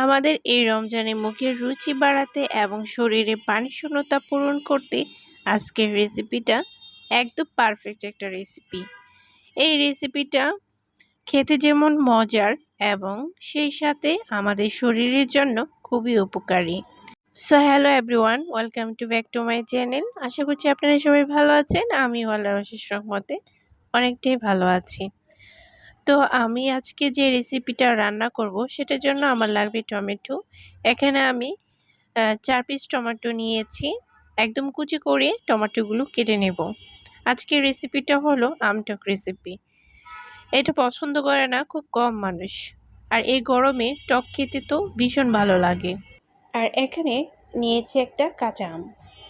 আমাদের এই রমজানে মুখের রুচি বাড়াতে এবং শরীরে পানি শূন্যতা পূরণ করতে আজকের রেসিপিটা একদম পারফেক্ট একটা রেসিপি এই রেসিপিটা খেতে যেমন মজার এবং সেই সাথে আমাদের শরীরের জন্য খুবই উপকারী। So hello everyone welcome to back to my channel আশা করছি আপনারা সবাই ভালো আছেন। আমি আল্লাহর অশেষ রহমতে অনেকটাই ভালো আছি। তো আমি আজকে যে রেসিপিটা রান্না করব, সেটার জন্য আমার লাগবে টমেটো। এখানে আমি চার পিস টমেটো নিয়েছি। একদম কুচি করে টমেটোগুলো কেটে নেব। আজকের রেসিপিটা হলো আমটক রেসিপি এটা পছন্দ করে না, খুব কম মানুষ। আর এই গরমে টক খেতে তো ভীষণ ভালো লাগে। আর এখানে নিয়েছি একটা কাঁচা আম।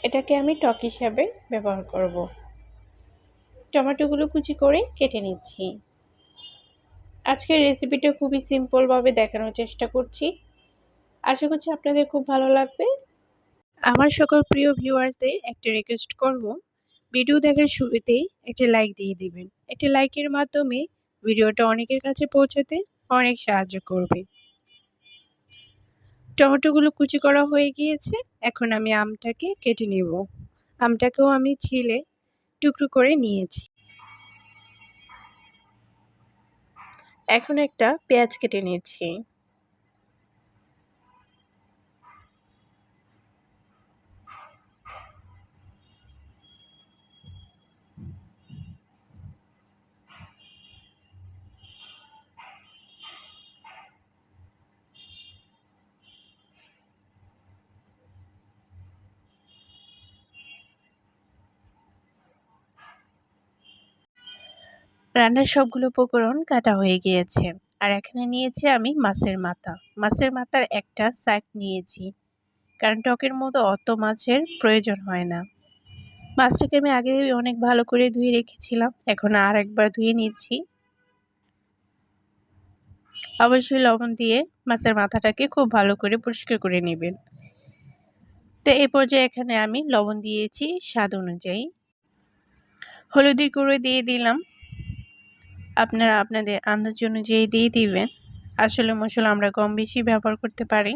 এটাকে আমি টক হিসাবে ব্যবহার করব। টমেটোগুলো কুচি করে কেটে নিচ্ছি। আজকের রেসিপিটা খুবই সিম্পলভাবে দেখানোর চেষ্টা করছি। আশা করছি আপনাদের খুব ভালো লাগবে। আমার সকল প্রিয় ভিউয়ার্সদের একটা রিকোয়েস্ট করব, ভিডিও দেখার শুরুতেই একটা লাইক দিয়ে দিবেন। একটা লাইকের মাধ্যমে ভিডিওটা অনেকের কাছে পৌঁছাতে অনেক সাহায্য করবে। টমেটোগুলো কুচি করা হয়ে গিয়েছে, এখন আমি আমটাকে কেটে নেব। আমটাকেও আমি ছিলে টুকরো করে নিয়েছি। এখন একটা পেঁয়াজ কেটে নিচ্ছি। রান্নার সবগুলো উপকরণ কাটা হয়ে গিয়েছে। আর এখানে নিয়েছি আমি মাছের মাথা। মাছের মাথার একটা সাইড নিয়েছি। কারণ টকের মতো অত মাছের প্রয়োজন হয় না। মাছটাকে আমি আগে অনেক ভালো করে ধুয়ে রেখেছিলাম। এখন আর একবার ধুয়ে নিচ্ছি। অবশ্যই লবণ দিয়ে মাছের মাথাটাকে খুব ভালো করে পরিষ্কার করে নেবেন। তো এই পর্যায়ে এখানে আমি লবণ দিয়েছি স্বাদ অনুযায়ী। হলুদের গুঁড়ো দিয়ে দিলাম। আপনারা আপনাদের আন্দাজ অনুযায়ী দিয়ে দিবেন। আসলে মশলা আমরা কম বেশি ব্যবহার করতে পারি।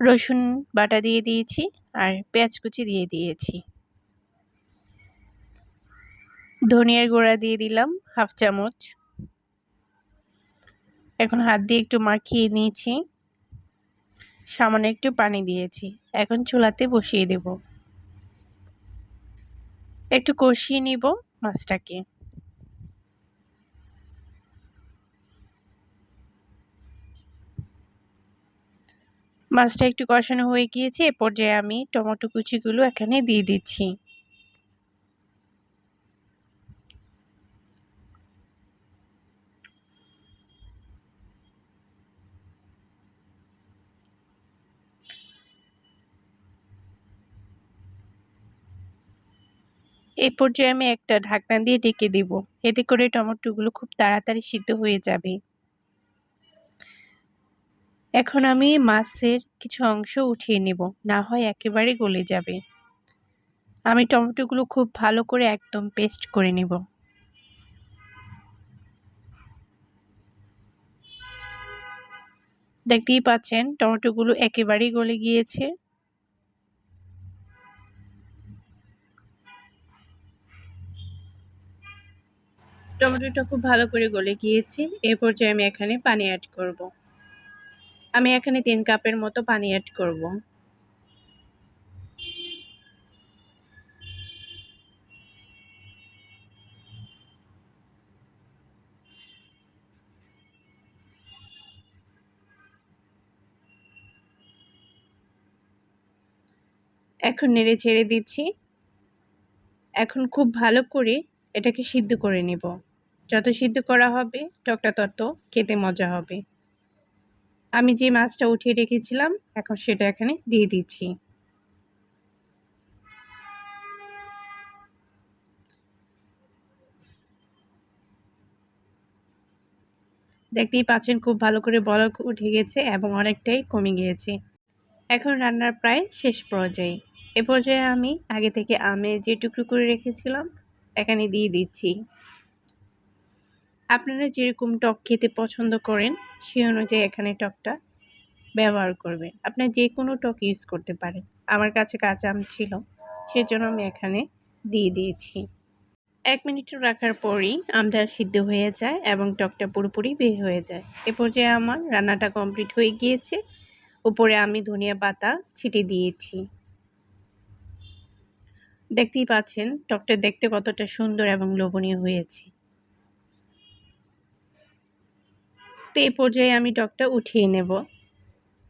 রসুন বাটা দিয়ে দিয়েছি আর পেঁয়াজ কুচি দিয়ে দিয়েছি। ধনিয়ার গুঁড়া দিয়ে দিলাম, হাফ চামচ। এখন হাত দিয়ে একটু মাখিয়ে নিয়েছি। সামান্য একটু পানি দিয়েছি। এখন চুলাতে বসিয়ে দেব। একটু কষিয়ে নিব মাছটাকে। মাছটা একটু কষানো হয়ে গিয়েছে, এ পর্যায়ে আমি টমেটো কুচিগুলো এখানে দিয়ে দিচ্ছি। এই পর্যায়ে আমি একটা ঢাকনা দিয়ে ঢেকে দিব, এতে করে টমেটোগুলো খুব তাড়াতাড়ি সিদ্ধ হয়ে যাবে। এখন আমি মাছের কিছু অংশ উঠিয়ে নেব, না হয় একেবারে গলে যাবে। আমি টমেটোগুলো খুব ভালো করে একদম পেস্ট করে নেব। দেখতেই পাচ্ছেন, টমেটোগুলো একেবারেই গলে গিয়েছে। টমেটোটা খুব ভালো করে গলে গিয়েছে। এ পর্যায়ে আমি এখানে পানি অ্যাড করব। আমি এখানে তিন কাপের মতো পানি অ্যাড করব। এখন নেড়ে ছেড়ে দিচ্ছি। এখন খুব ভালো করে এটাকে সিদ্ধ করে নেব। যত সিদ্ধ করা হবে টকটা তত খেতে মজা হবে। আমি যে মাছটা উঠিয়ে রেখেছিলাম, এখন সেটা এখানে দিয়ে দিচ্ছি। দেখতেই পাচ্ছেন খুব ভালো করে বলক উঠে গেছে এবং অনেকটাই কমে গিয়েছে। এখন রান্নার প্রায় শেষ পর্যায়ে। এ পর্যায়ে আমি আগে থেকে আমের যে টুকরো করে রেখেছিলাম, এখানে দিয়ে দিচ্ছি। আপনারা যেরকম টক খেতে পছন্দ করেন, সেই অনুযায়ী এখানে টকটা ব্যবহার করবেন। আপনার যে কোনো টক ইউজ করতে পারেন। আমার কাছে কাঁচা আম ছিল, সেজন্য আমি এখানে দিয়ে দিয়েছি। এক মিনিট রাখার পরই আমটা সিদ্ধ হয়ে যায় এবং টকটা পুরোপুরি বের হয়ে যায়। এ পর্যায়ে আমার রান্নাটা কমপ্লিট হয়ে গিয়েছে। উপরে আমি ধনিয়া পাতা ছিটে দিয়েছি। দেখতেই পাচ্ছেন, টকটা দেখতে কতটা সুন্দর এবং লোভনীয় হয়েছে। তো এই পর্যায়ে আমি টকটা উঠিয়ে নেব।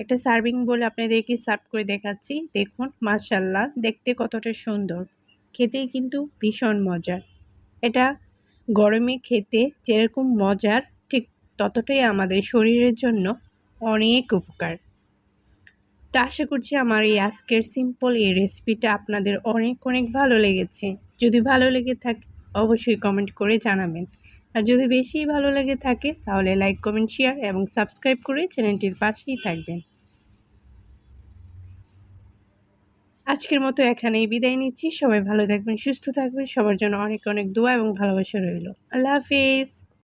একটা সার্ভিং বলে আপনাদেরকে সার্ভ করে দেখাচ্ছি। দেখুন মাশাল্লাহ দেখতে কতটা সুন্দর। খেতে কিন্তু ভীষণ মজার। এটা গরমে খেতে যেরকম মজার, ঠিক ততটাই আমাদের শরীরের জন্য অনেক উপকার। তো আশা করছি আমার এই আজকের সিম্পল এই রেসিপিটা আপনাদের অনেক অনেক ভালো লেগেছে। যদি ভালো লেগে থাকে, অবশ্যই কমেন্ট করে জানাবেন। আর যদি বেশি ভালো লাগে থাকে, তাহলে লাইক কমেন্ট শেয়ার এবং সাবস্ক্রাইব করে চ্যানেলটির পাশেই থাকবেন। আজকের মতো এখানেই বিদায় নিচ্ছি। সবাই ভালো থাকবেন, সুস্থ থাকবেন। সবার জন্য অনেক অনেক দোয়া এবং ভালোবাসা রইল। আল্লাহ হাফিজ।